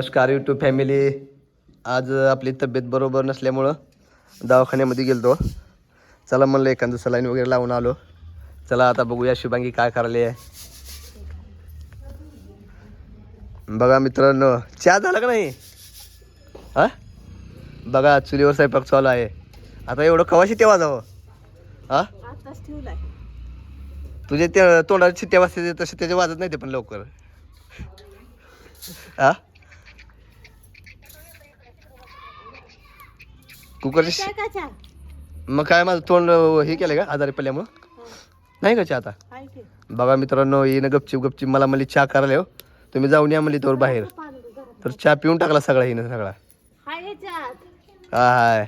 नमस्कार YouTube family आज आपली तब्येत बरोबर नसल्यामुळं दवाखान्यामध्ये गेलतो. चला म्हणलं एखादं सलाईन वगैरे लावून आलो. चला आता बघूया शुभांगी काय करायली आहे. बघा मित्रांनो चहा झाला का नाही? हा? बघा चुलीवर स्वयंपाक चालू आहे. आता एवढं कवाशी तेव्हा जावं. हा? तुझे ते शिट्ट्या वाजते तसे त्याचे वाजत नाही ते पण लवकर. हा? कुकरची काय का चहा? मग काय माझं तोंड हे केलं का? आजारी पडल्यामुळं? नाही का चहा आता? हाय की. बघा मित्रांनो येणं गपचिप गपचिप मला म्हणली चहा करायला हो तुम्ही जाऊन या म्हणली तोवर बाहेर. पाणी दे जरा. तर चहा पिऊन टाकला सगळा हिनं सगळा. हाय हा हाय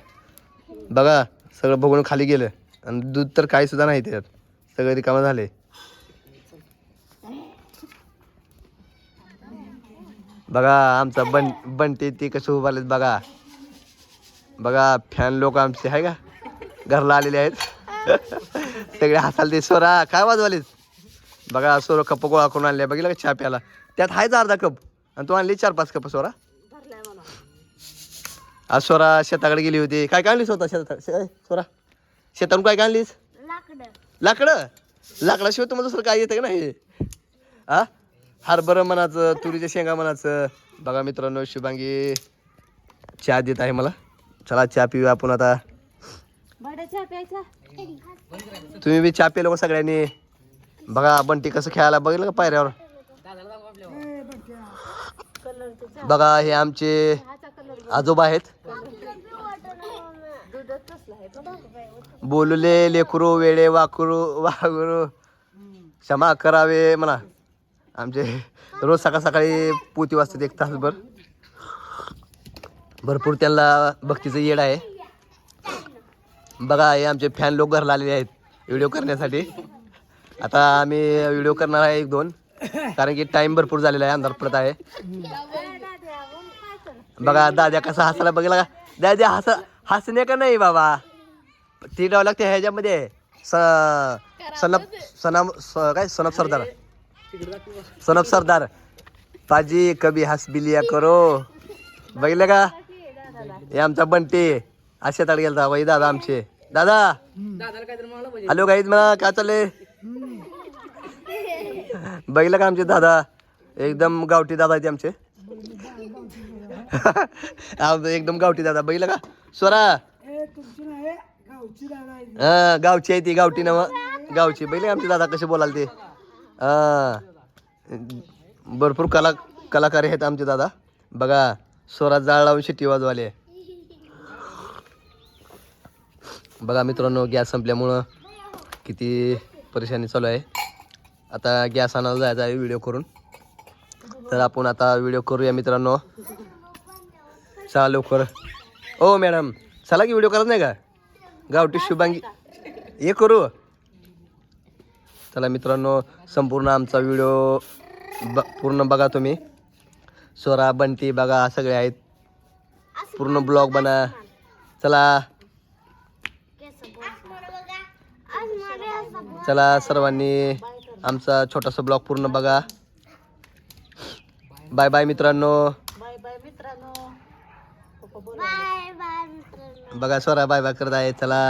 बघा सगळं बघून खाली गेलं. आणि दूध तर काही सुद्धा नाही त्याच्यात. सगळं रिकामं झाले. बघा आमचा बन बंटी ती कसं उभारलेत बघा. बघा फॅन लोक आमचे आहे का? घरला आलेले आहेत. सगळे हसाल ते सोरा काय वाजवालेस? बघा सोरं कप गोळा करून आणले. बघितलं का चहा प्याला त्यात आहेच अर्धा कप. आणि तू आणली चार पाच कप सोरा? आज स्वरा शेताकडे गेली होती. काय काय आणलीस होता शेतात स्वरा शेतातून काय काय आणलीस? लाकड. लाकडं? लाकडाशिवाय तुम्हाला दुसरं काय येतं का नाही? हा हरभरं म्हणाचं तुरीच्या शेंगा म्हणाचं बघा मित्रांनो शुभांगी. चहा देत आहे मला. चला चहा पिऊया आपण आता. तुम्ही बी चहा पिलो का सगळ्यांनी? बघा बंटी कसं खेळायला बघितलं का पायऱ्यावर? बघा हे आमचे आजोबा आहेत. बोलले लेकरू वेळे वाकरू वागरू. क्षमा करावे म्हणा. आमचे रोज सकाळ सकाळी पोती वाजतात एक तासभर. भरपूर त्यांना भक्तीचं येड आहे. बघा हे आमचे फॅन लोक घरला आलेले आहेत व्हिडिओ करण्यासाठी. आता आम्ही व्हिडिओ करणार आहे एक दोन. कारण की टाइम भरपूर झालेला आहे अंधार पडत आहे. बघा दाद्या कसा हसायला बघितला का? दाद्या हस हसणे का नाही बाबा? ती डाव लागते ह्याच्यामध्ये. स सनप सनम काय? सनप सरदार. सनप सरदार. पाजी कभी हस बिलिया करो. बघितलं का? हे आमचा बंटी. अशा ताड गेलता बाई दादा आमचे. दादा. हॅलो गाईज मला काय चाललंय? बघितलं का आमचे दादा? एकदम गावठी दादा आहेत आमचे. एकदम गावठी दादा. बघितलं का? स्वरा. हा गावची आहे ती गावठी नव गावची. बघितलं का आमचे दादा कसे बोलाल ते? हा. भरपूर कला कलाकार आहेत आमचे दादा. बघा. स्वरात जाळ लावून शिट्टी वाजवाले बघा मित्रांनो गॅस संपल्यामुळं किती परेशानी चालू आहे. आता गॅस आणायला जायचा आहे व्हिडिओ करून. तर आपण आता व्हिडिओ करूया मित्रांनो. चला लवकर. ओ मॅडम चला की व्हिडिओ करत नाही का? गावठी शुभांगी. हे करू. चला मित्रांनो संपूर्ण आमचा व्हिडिओ ब पूर्ण बघा तुम्ही. स्वरा बंटी बघा सगळे आहेत. पूर्ण ब्लॉग बना. चला. चला सर्वांनी आमचा छोटासा ब्लॉग पूर्ण बघा. बाय बाय मित्रांनो. बाय बाय मित्रांनो. पप्पा बोल बघा स्वरा बाय बाय करत आहे. चला.